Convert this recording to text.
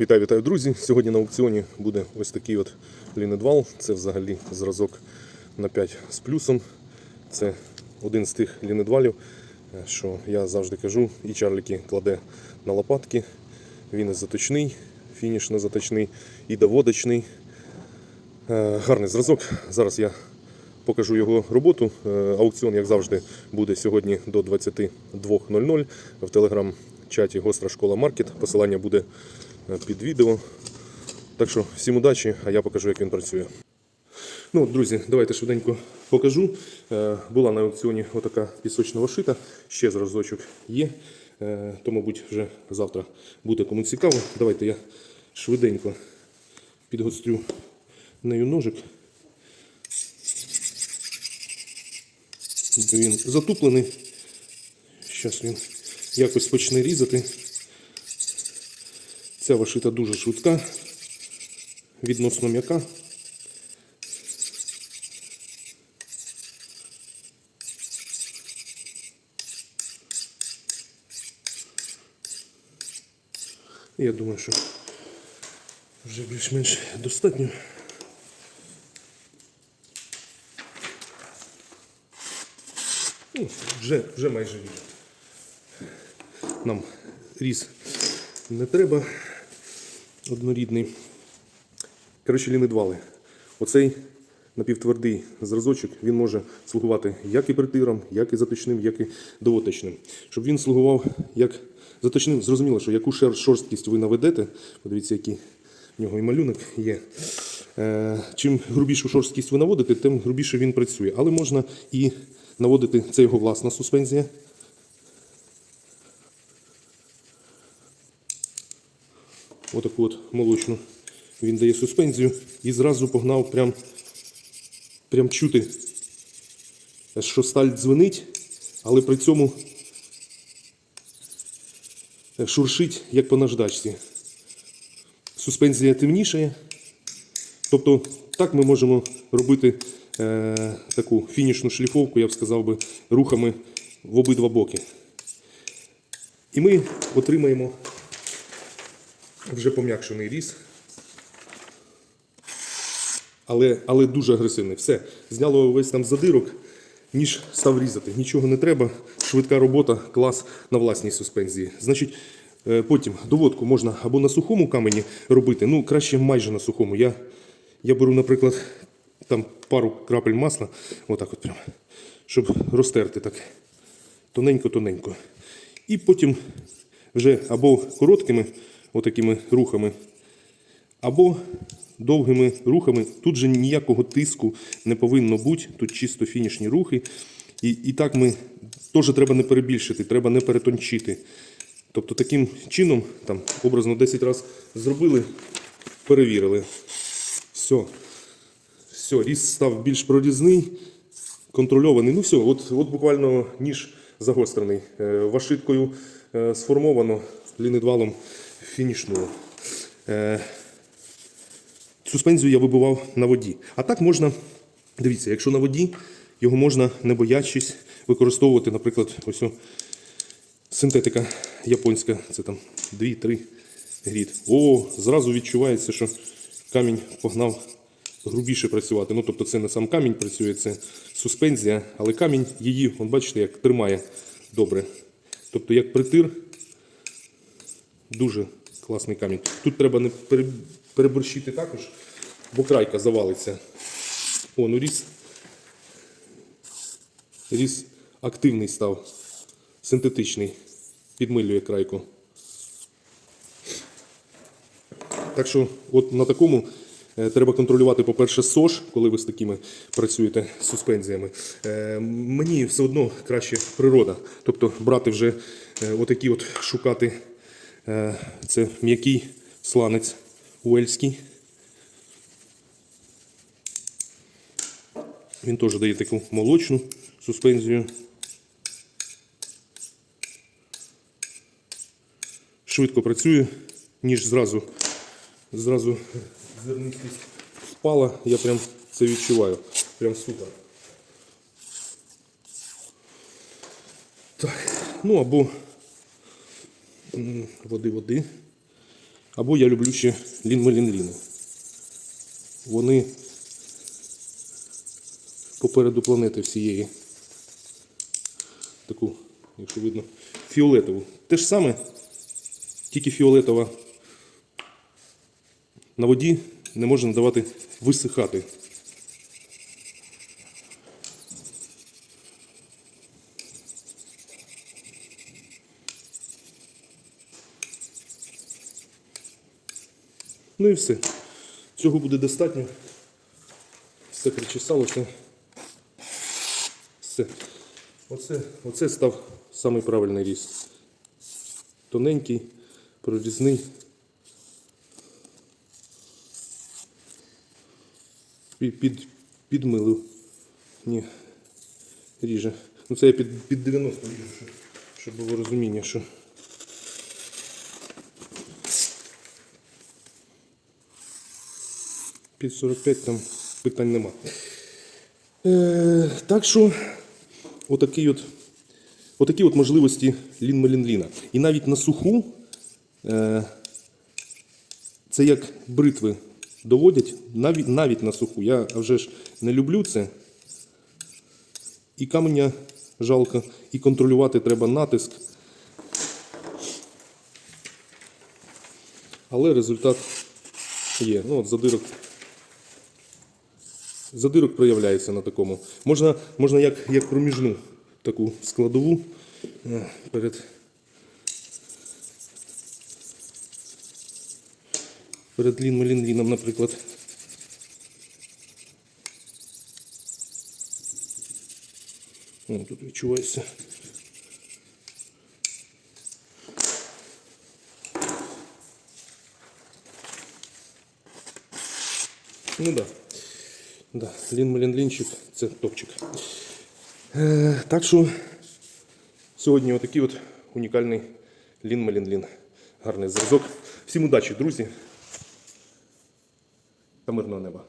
Вітаю, вітаю, друзі! Сьогодні на аукціоні буде ось такий от лінедвал. Це взагалі зразок на 5 з плюсом. Це один з тих лінедвалів, е, що я завжди кажу, і Чарліки кладе на лопатки. Він і заточний, фініш не заточний, і доводочний. Е, Гарний зразок. Зараз я покажу його роботу. Е, Аукціон, як завжди, буде сьогодні до 22.00 в телеграм-чаті Гостра школа Маркет. Посилання буде під відео. Так що всім удачі, а я покажу, як він працює. Ну, друзі, давайте швиденько покажу. Е, Була на аукціоні отака пісочна вошита, ще зразочок є. Е, То, мабуть, вже завтра буде кому цікаво. Давайте я швиденько підгострю нею ножик. Він затуплений. Зараз він якось почне різати. Ця вишита дуже швидка, відносно м'яка. Я думаю, що вже більш-менш достатньо. Ну, вже, вже майже вірно. Нам різ не треба однорідний. Коротше, лінедвали. Оцей напівтвердий зразочок він може слугувати як і притиром, як і заточним, як і довоточним. Щоб він слугував як заточним, зрозуміло, що яку шорсткість ви наведете, подивіться, який в нього і малюнок є. Е, Чим грубішу шорсткість ви наводите, тим грубіше він працює. Але можна і наводити, це його власна суспензія. Отаку от молочну він дає суспензію і зразу погнав прям, прям чути, що сталь дзвенить, але при цьому шуршить, як по наждачці. Суспензія темнішає. Тобто так ми можемо робити е, таку фінішну шліфовку, я б сказав би, рухами в обидва боки. І ми отримаємо вже пом'якшений різ. Але, але дуже агресивний. Все, зняло весь там задирок, ніж став різати. Нічого не треба. Швидка робота, клас на власній суспензії. Значить, е, потім доводку можна або на сухому камені робити, ну краще майже на сухому. Я, я беру, наприклад, там пару крапель масла, отак от прям, щоб розтерти так тоненько-тоненько. І потім вже або короткими отакими рухами, або довгими рухами. Тут же ніякого тиску не повинно бути, тут чисто фінішні рухи. І, і так ми теж треба не перебільшити, треба не перетончити. Тобто таким чином, там, образно 10 разів зробили, перевірили. Все. Все, різ став більш прорізний, контрольований. Ну все, от, от буквально ніж загострений. Е, Вашиткою е, сформовано лінедвалом фінішного. Е, Суспензію я вибивав на воді. А так можна, дивіться, якщо на воді, його можна, не боячись, використовувати, наприклад, ось синтетика японська, це там 2-3 грід. О, зразу відчувається, що камінь погнав грубіше працювати. Ну, тобто це не сам камінь працює, це суспензія, але камінь її, от бачите, як тримає добре. Тобто, як притир, дуже класний камінь. Тут треба не переборщити також, бо крайка завалиться. О, ну різ. Різ активний став, синтетичний, підмилює крайку. Так що, от на такому е, треба контролювати, по-перше, СОЖ, коли ви з такими працюєте суспензіями. Е, мені все одно краще природа. Тобто брати вже е, отакі от шукати. Е, це м'який сланець уельський. Він теж дає таку молочну суспензію. Швидко працює, ніж зразу, зразу зернистість впала. Я прям це відчуваю. Прям супер. Так, ну або м, води, води. Або я люблю ще лін-малін-ліни. Вони попереду планети всієї. Таку, якщо видно, фіолетову. Те ж саме, тільки фіолетова на воді не може надавати висихати. Ну і все. Цього буде достатньо. Все причесалося. Все. Оце, оце став самий правильний різ. Тоненький, прорізний. Під, під, підмилив. Ні. Ріже. Ну це я під, під 90 ріжу, щоб було розуміння, що. Під 45 там питань нема. Е, так що, отакі от, отакі от можливості лін-малін-ліна. І навіть на суху, е, це як бритви доводять, навіть, навіть на суху. Я вже ж не люблю це. І каменя жалко, і контролювати треба натиск. Але результат є. Ну, от задирок задирок проявляється на такому. Можна, можна як, як проміжну таку складову е, перед, перед лін-малін-ліном, наприклад. О, тут відчувається. Ну да. Да, Лін Малін Лінчик це топчик. Е, так що сьогодні отакий от унікальний Лін Малін Лін. Гарний зразок. Всім удачі, друзі. Та мирного неба.